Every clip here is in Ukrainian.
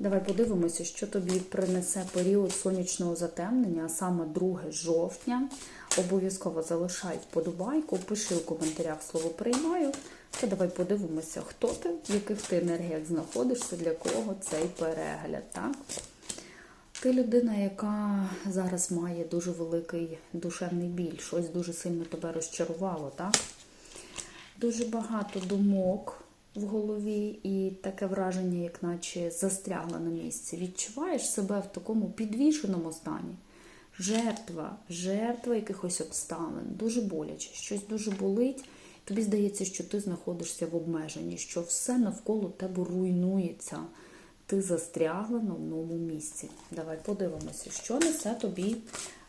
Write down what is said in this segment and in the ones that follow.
Давай подивимося, що тобі принесе період сонячного затемнення, а саме 2 жовтня. Обов'язково залишай вподобайку, пиши у коментарях слово приймаю. Та давай подивимося, хто ти, в яких ти енергіях знаходишся, для кого цей перегляд. так? Ти людина, яка зараз має дуже великий душевний біль, щось дуже сильно тебе розчарувало, так? Дуже багато думок в голові і таке враження, як наче застрягла на місці. Відчуваєш себе в такому підвішеному стані. Жертва, жертва якихось обставин, дуже боляче, щось дуже болить. Тобі здається, що ти знаходишся в обмеженні, що все навколо тебе руйнується. Ти застрягла на одному місці. Давай подивимося, що несе тобі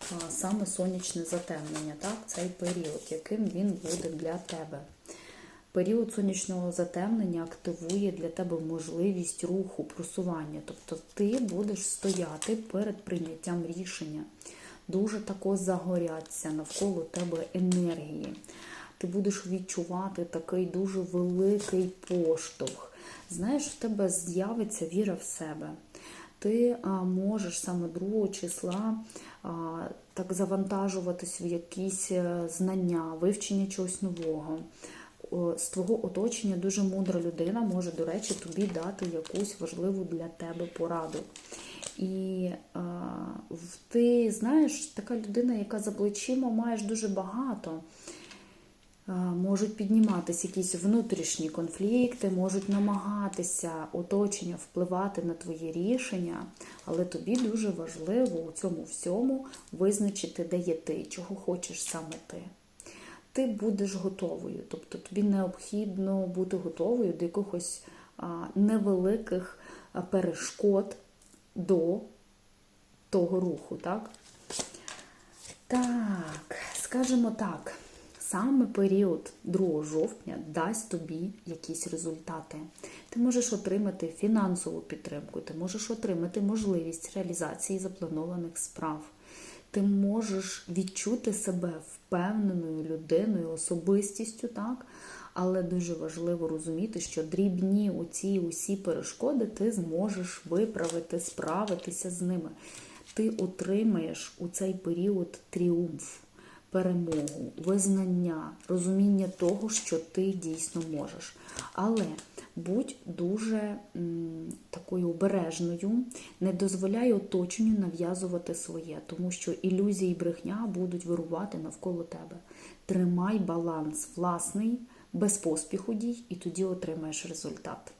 а, саме сонячне затемнення, так? цей період, яким він буде для тебе. Період сонячного затемнення активує для тебе можливість руху, просування. Тобто ти будеш стояти перед прийняттям рішення. Дуже тако загоряться навколо тебе енергії. Ти будеш відчувати такий дуже великий поштовх. Знаєш, в тебе з'явиться віра в себе. Ти а, можеш саме 2 числа а, так завантажуватись в якісь е, знання, вивчення чогось нового. З твого оточення дуже мудра людина може, до речі, тобі дати якусь важливу для тебе пораду. І а, ти знаєш, така людина, яка за плечима маєш дуже багато. Можуть підніматися якісь внутрішні конфлікти, можуть намагатися оточення впливати на твої рішення, але тобі дуже важливо у цьому всьому визначити, де є ти, чого хочеш саме ти. Ти будеш готовою, тобто тобі необхідно бути готовою до якихось невеликих перешкод до того руху, так? Так, скажімо так, саме період 2 жовтня дасть тобі якісь результати. Ти можеш отримати фінансову підтримку, ти можеш отримати можливість реалізації запланованих справ. Ти можеш відчути себе впевненою людиною, особистістю, так? Але дуже важливо розуміти, що дрібні оці усі перешкоди ти зможеш виправити, справитися з ними. Ти отримаєш у цей період тріумф, перемогу, визнання, розуміння того, що ти дійсно можеш. Але будь дуже такою обережною, не дозволяй оточенню нав'язувати своє, тому що ілюзії брехня будуть вирувати навколо тебе. Тримай баланс власний, без поспіху дій, і тоді отримаєш результат.